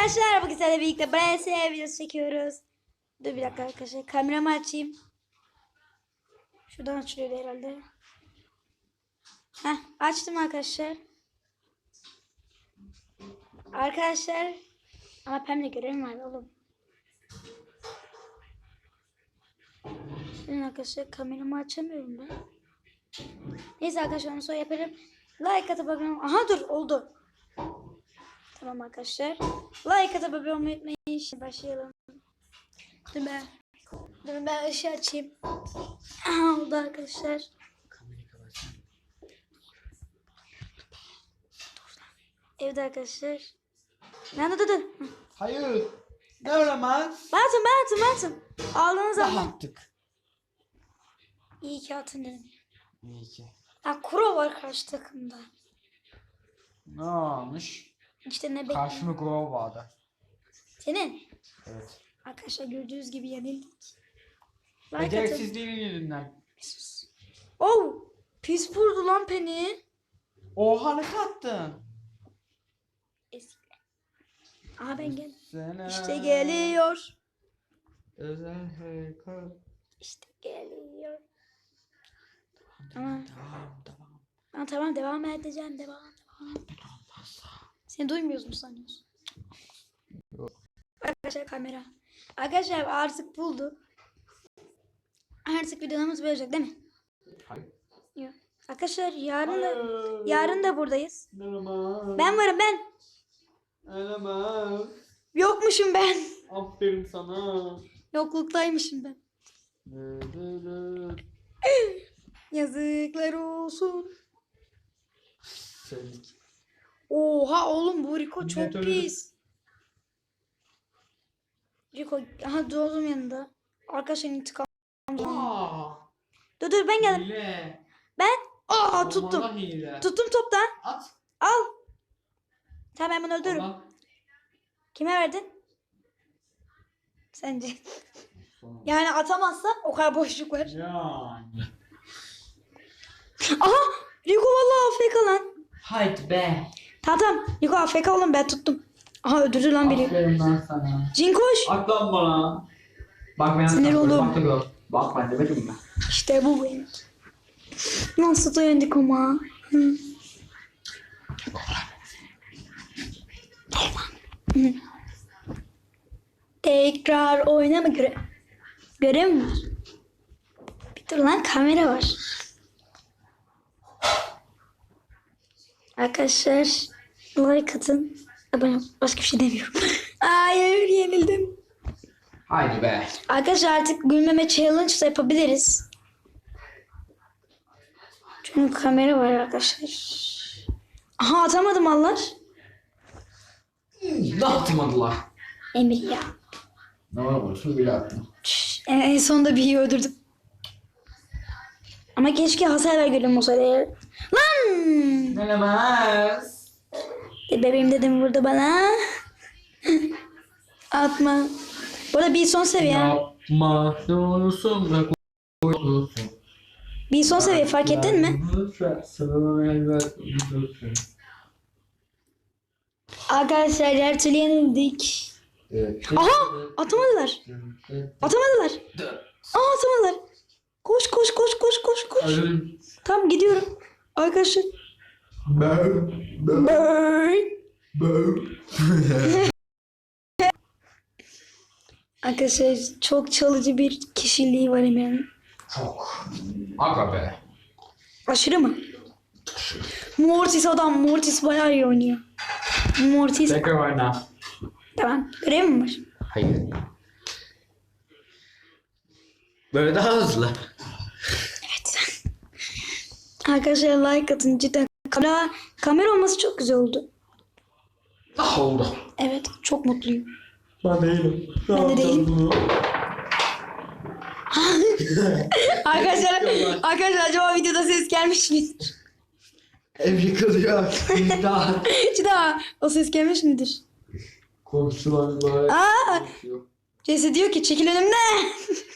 arkadaşlar bugün sizlerle birlikte BS videosu çekiyoruz. Dur bir dakika arkadaşlar kameramı açayım. Şuradan açılıyor herhalde. Heh açtım arkadaşlar. Arkadaşlar ama pembe görevim var oğlum. Şimdi arkadaşlar kameramı açamıyorum ben. Neyse arkadaşlar onu sonra yaparım. Like atıp ol- Aha dur oldu. Tamam arkadaşlar. Like atıp abone olmayı unutmayın. Şimdi başlayalım. Dur ben. Dur ben ışığı açayım. Oldu arkadaşlar. Evet arkadaşlar. Lan dur dur. Hayır. Ne olamaz? Ben atın ben atın ben atın. Aldığınız zaman. yaptık? İyi ki atın dedim. İyi ki. Ya kuro var karşı takımda. Ne olmuş? İşte ne? Karşıma Grove vardı. Senin. Evet. Arkadaşlar gördüğünüz gibi yenildik. Beceriksizliğinin yüzünden. Oh! Pis vurdu lan Penny. Oha ne kattın? Eski. Aha ben gel. Sana İşte geliyor. Özel haircut. İşte geliyor. Tamam. Tamam tamam. Tamam tamam devam edeceğim. Devam devam. Seni duymuyoruz mu sanıyorsun? Yok. Arkadaşlar kamera. Arkadaşlar artık buldu. Artık videomuz böyle olacak değil mi? Hayır. Yok. Arkadaşlar yarın da, yarın da buradayız. Ne olamaz? Ben varım ben. Ne olamaz? Yokmuşum ben. Aferin sana. Yokluktaymışım ben. Ne, ne, ne. Yazıklar olsun. Sevdik. Oha oğlum bu Rico çok öyle. pis. Rico aha doğdum yanında. Arkadaşlar intikam. Aa. Dur dur ben geldim. Hile. Ben aa tuttum. Hile. Tuttum toptan. At. Al. Tamam ben bunu öldürürüm. Allah. Kime verdin? Sence? Yani atamazsan o kadar boşluk var. Yani. Aha! Rico vallahi AFK lan. Haydi be. Tamam tamam. Rico AFK oğlum ben tuttum. Aha öldürdü lan biri. Aferin lan sana. Cin koş. At lan bana. Bak ben Sinir sana oldum. Bak da gör. Bak ben demedim mi? İşte bu benim. Nasıl dayandık ama. Hı. Hı. Tekrar oynama göre. Görev mi var? Bir dur lan kamera var. Arkadaşlar like atın. Abone. Başka bir şey demiyorum. Hayır yenildim. Haydi be. Arkadaşlar artık gülmeme challenge da yapabiliriz. Çünkü kamera var arkadaşlar. Aha atamadım Allah. Ne atmadılar? Emir ya. Ne olursun bile attım. Şş, En, en sonunda bir iyi öldürdüm. Ama keşke hasar ver gülüm olsaydı. Lan! Gelemez. E, Bebeğim dedim vurdu bana. Atma. Bu arada bir son seviye. Yapma. Ne olursun bırak olursun. Bir son seviye fark ettin mi? Arkadaşlar her türlü yenildik. Aha! Atamadılar. Atamadılar. Aa atamadılar. Koş koş koş koş koş koş. Tamam gidiyorum. Arkadaşlar. Bye. Arkadaşlar çok çalıcı bir kişiliği var Emir'in. Çok. Aga be. Aşırı mı? Mortis adam. Mortis bayağı iyi oynuyor. Mortis. Tekrar oyna. Tamam. Görev mi var? Hayır. Böyle daha hızlı. Evet. Arkadaşlar like atın cidden. Kamera, kamera olması çok güzel oldu. Daha oldu. Evet çok mutluyum. Ben değilim. Ben de değilim. arkadaşlar, arkadaşlar acaba videoda ses gelmiş midir? Ev yıkılıyor. daha. Cidden o ses gelmiş midir? Komşular var. Aa! Jesse diyor ki çekil önümden.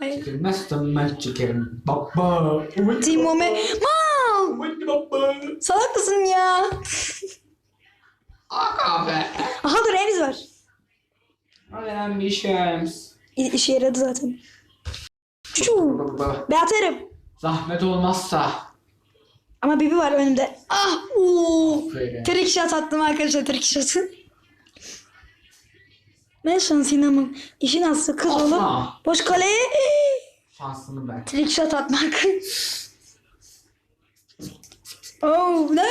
Çekilmezsem ben çekerim. Baba. Timome. Mal. Baba. Salak mısın ya? Aga be. Aha dur Enis var. Aynen bir şeyimiz. İ- işe yaradı zaten. Çuçu. Ben atarım. Zahmet olmazsa. Ama bibi var önümde. Ah uuu. Aferin. Trik shot attım arkadaşlar trik shot'ı. Ben şansın ama işin aslı kız olup Atma. boş kaleye Şansını ver. trick shot atmak. oh no.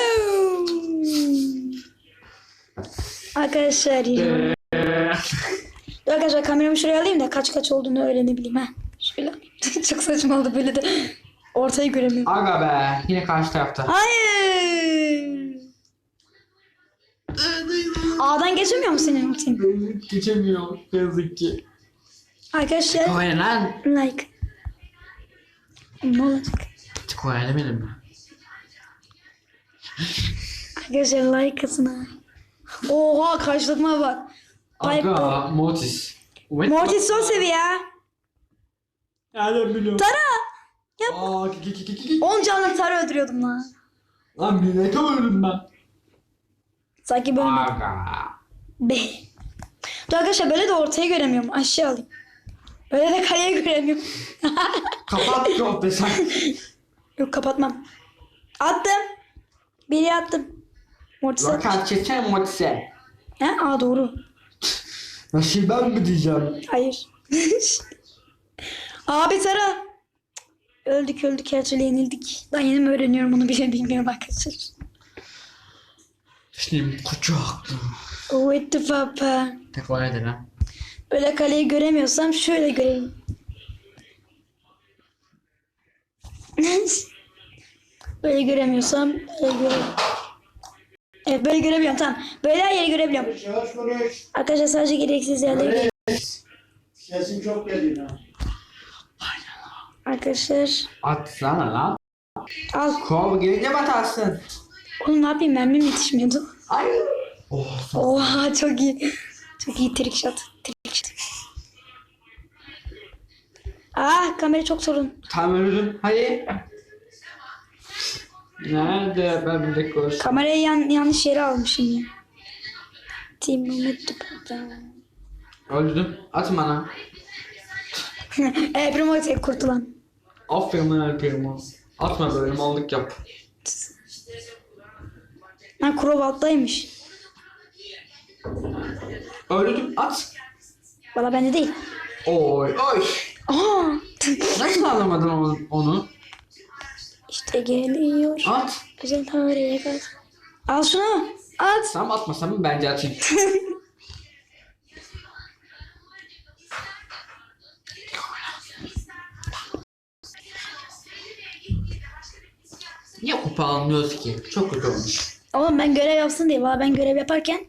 Arkadaşlar ya. Dur Arkadaşlar kameramı şuraya alayım da kaç kaç olduğunu öğrenebileyim ha. Şöyle. Çok saçma oldu böyle de. Ortayı göremiyorum. Aga be. Yine karşı tarafta. Hayır. A'dan geçemiyor mu senin ultin? Geçemiyor. Yazık ki. Arkadaşlar Koyun lan. like. Ne olacak? Koyun demedim mi? Arkadaşlar like atın ha. Oha karşılıkma bak. Aga. Mortis. Wait, Mortis son seviye ya. Nereden biliyorum? Tara. Yap. Aa, ki, ki, ki, ki, ki. 10 canlı Tara öldürüyordum lan. Lan millete öldüm ben. Sanki böyle be. Dur arkadaşlar böyle de ortaya göremiyorum. Aşağı alayım. Böyle de kaleye göremiyorum. Kapat çok desen. Yok kapatmam. Attım. Biri attım. Mortis'e. Zaten çeken Mortis'e. Ha? Aa doğru. Nasıl ben mi diyeceğim? Hayır. Abi Tara. Öldük öldük her türlü yenildik. Ben yeni mi öğreniyorum onu bile bilmiyorum arkadaşlar. Şimdi kucak. Oh etti papa. Tekrar edin ha. Böyle kaleyi göremiyorsam şöyle göreyim. böyle göremiyorsam böyle göreyim. Evet böyle görebiliyorum tamam. Böyle her yeri görebiliyorum. Yavaş konuş. Arkadaşlar sadece gereksiz yerleri Sesin çok geliyor. ha. Arkadaşlar Atsana lan. al. Kov gelince batarsın. Oğlum ne yapayım mermim yetişmiyordu. Hayır. Oh, Oha çok iyi. Çok iyi trick shot. Trick shot. Ah kamera çok sorun. Tam öldüm. Hayır. Nerede? Ben bir de koş. Kamerayı yan, yanlış yere almışım ya. Team Mehmet Öldüm. At bana. e, Primo tek kurtulan. Aferin lan Alper'im. Atma böyle mallık yap. Ha Krov alttaymış. Öldüm. At. Valla bende değil. Oy oy. Aa! Nasıl alamadın onu? işte geliyor. At. Güzel tarihe kadar. Al şunu. At. Sen atmasan mı bence atayım. Niye kupa almıyoruz ki? Çok kötü olmuş. Oğlum ben görev yapsın diye. Valla ben görev yaparken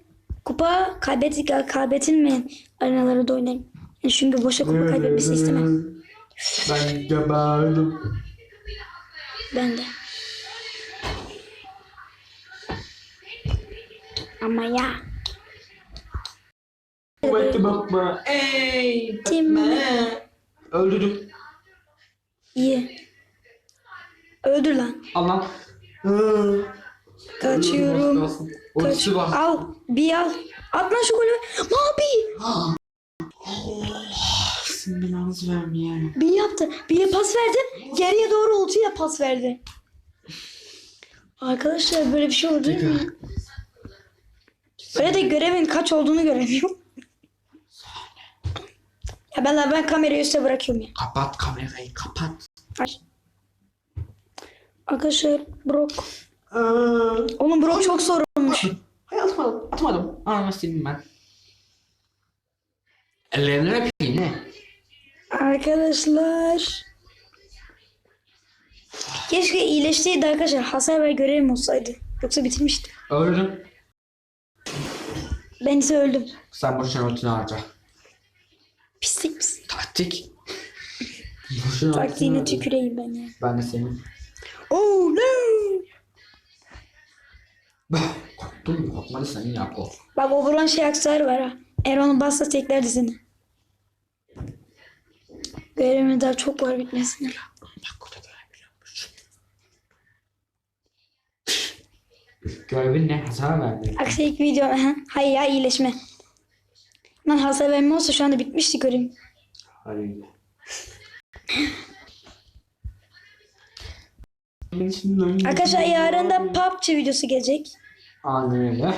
kupa kaybet kaybedilmeyen arenaları da oynarım. Yani çünkü boşa kupa kaybetmesini istemem. Ben geberdim. Ben de. Ama ya. Kuvvetli bakma. Ey Tim. bakma. Öldürdüm. İyi. Öldür lan. Al lan. Kaçıyorum. Kaç. Al. Bir al. At lan şu golü. Mabi. Sen belanızı vermeye. Bir yaptı. Bir pas verdi. Geriye doğru ultiyle pas verdi. Arkadaşlar böyle bir şey oldu değil mi? Böyle de görevin kaç olduğunu göremiyorum. Ya ben ben kamerayı üste bırakıyorum ya. Kapat kamerayı kapat. Arkadaşlar Brock. Oğlum Brock çok sorunmuş. Hayır atmadım. Atmadım. Ananı sildim ben. Ellerini öpeyim ne? Arkadaşlar. Keşke iyileşseydi arkadaşlar. Hasar ve görevim olsaydı. Yoksa bitirmiştim. Öldüm. Ben ise öldüm. Sen boşuna ultini harca. Pislik misin? Taktik. Boşuna Taktiğine ultini harca. tüküreyim ben ya. Ben de senin. Oh no! Senin yap o. Bak o buran şey aksar var ha. Eğer onu bassa tekler dizini. Görevimin daha çok var bitmesine. Bak o da görebiliyormuş. Görevin ne? Hasar verdi. Aksi ilk video. Aha. Hayır ya iyileşme. Lan hasar verme olsa şu anda bitmişti göreyim. Hayır. Arkadaşlar yarın da PUBG videosu gelecek. Aynen öyle.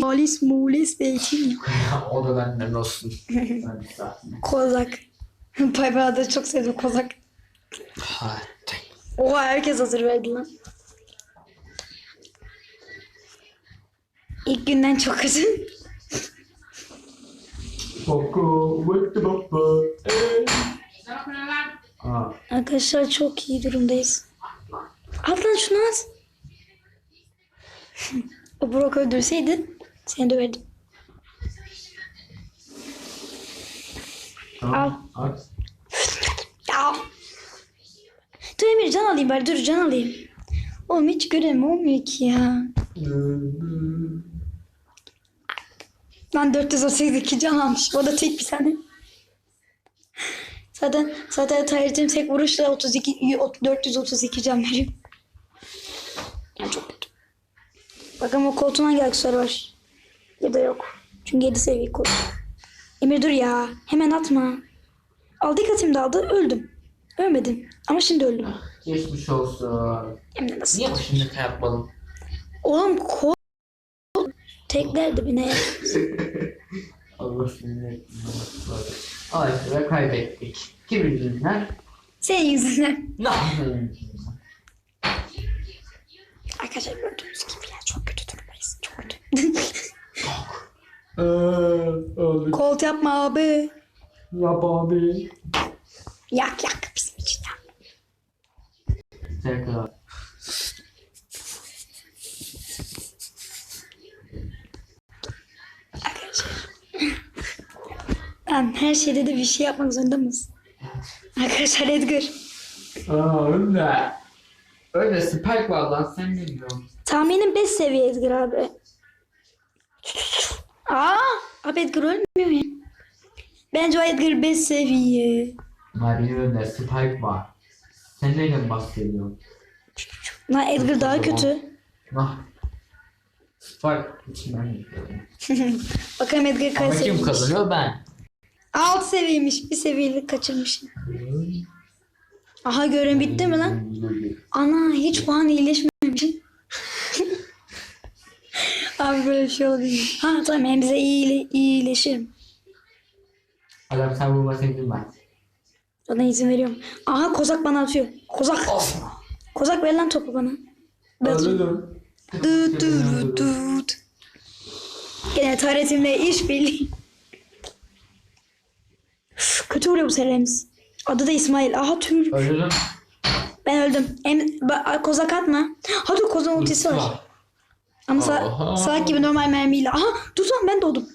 Polis mulis beytin. o da benden olsun. Kozak. Bay da çok sevdim kozak. Oha herkes hazır verdi lan. İlk günden çok kötü. Boko, wake baba. Aa, Arkadaşlar çok iyi durumdayız. At lan şunu at. o Brock öldürseydin seni döverdim. tamam. At. Ya. Dur Emir can alayım bari dur can alayım. Oğlum hiç görevim olmuyor ki ya. Lan 432 can almış. O da tek bir tane. Zaten zaten tarihim tek vuruşla 32 432 can veriyor. Yani çok kötü. Bakalım o koltuğun hangi aksesuarı var? Ya da yok. Çünkü 7 seviye koltuğu. Emir dur ya. Hemen atma. Aldı katım da aldı. Öldüm. Ölmedim. Ama şimdi öldüm. Geçmiş olsun. Hem de nasıl? Niye şimdi yapmadım? Oğlum kol teklerdi bir ne? Allah seni Ay ve kaybettik. Kim yüzünden? Senin yüzünden. Yapayım? Arkadaşlar gördüğünüz gibi ya çok kötü durumdayız. Çok kötü. Öldük. Kolt yapma abi. Yap abi. Yak yak bizim için yak. Tekrar. Lan her şeyde de bir şey yapmak zorunda mısın? Arkadaşlar Edgar. Aa öyle. Öyle spike var lan sen ne diyorsun? Tahminim 5 seviye Edgar abi. Aa, abi Edgar ölmüyor ya. Bence o Edgar 5 seviye. Mario önde spike var. Sen neyden bahsediyorsun? Lan Edgar daha kötü. Nah. Spike içinden gidiyorum. Bakalım Edgar kaç Ama kim kazanıyor ben? 6 seviyeymiş. Bir seviyelik kaçırmışım. Aha görev bitti mi lan? Ana hiç puan iyileşmemişim. Abi böyle bir şey olabilir. Ha tamam hem bize iyi, iyileşirim. Adam sen vurmasaydın ben. Ona izin veriyorum. Aha kozak bana atıyor. Kozak. Kozak ver lan topu bana. Öldüm. Dut dut dut. Gene taretimle iş birliği. Üf, Kötü vuruyor bu seremiz. Adı da İsmail. Aha tür. Öldüm. Ben öldüm. Em, ba- kozak atma. Hadi kozak ultisi var. Ama sa salak gibi normal mermiyle. Aha dur lan ben doğdum.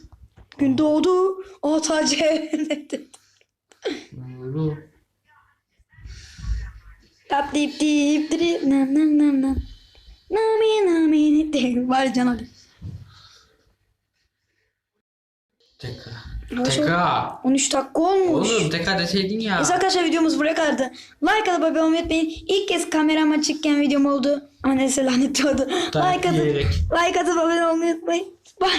Gün doğdu. O. Öldüm. Tap dip dip dip nam nam nam nam. Nami nami. Var can hadi. Tekrar. Ama şu- Tekrar. 13 dakika olmuş. Oğlum tekrar deseydin ya. Neyse arkadaşlar videomuz buraya kadardı. Like atıp abone olmayı unutmayın. İlk kez kameram açıkken videom oldu. Ama neyse lanetli oldu. Dayak Like atıp, like atıp abone olmayı unutmayın. Bye.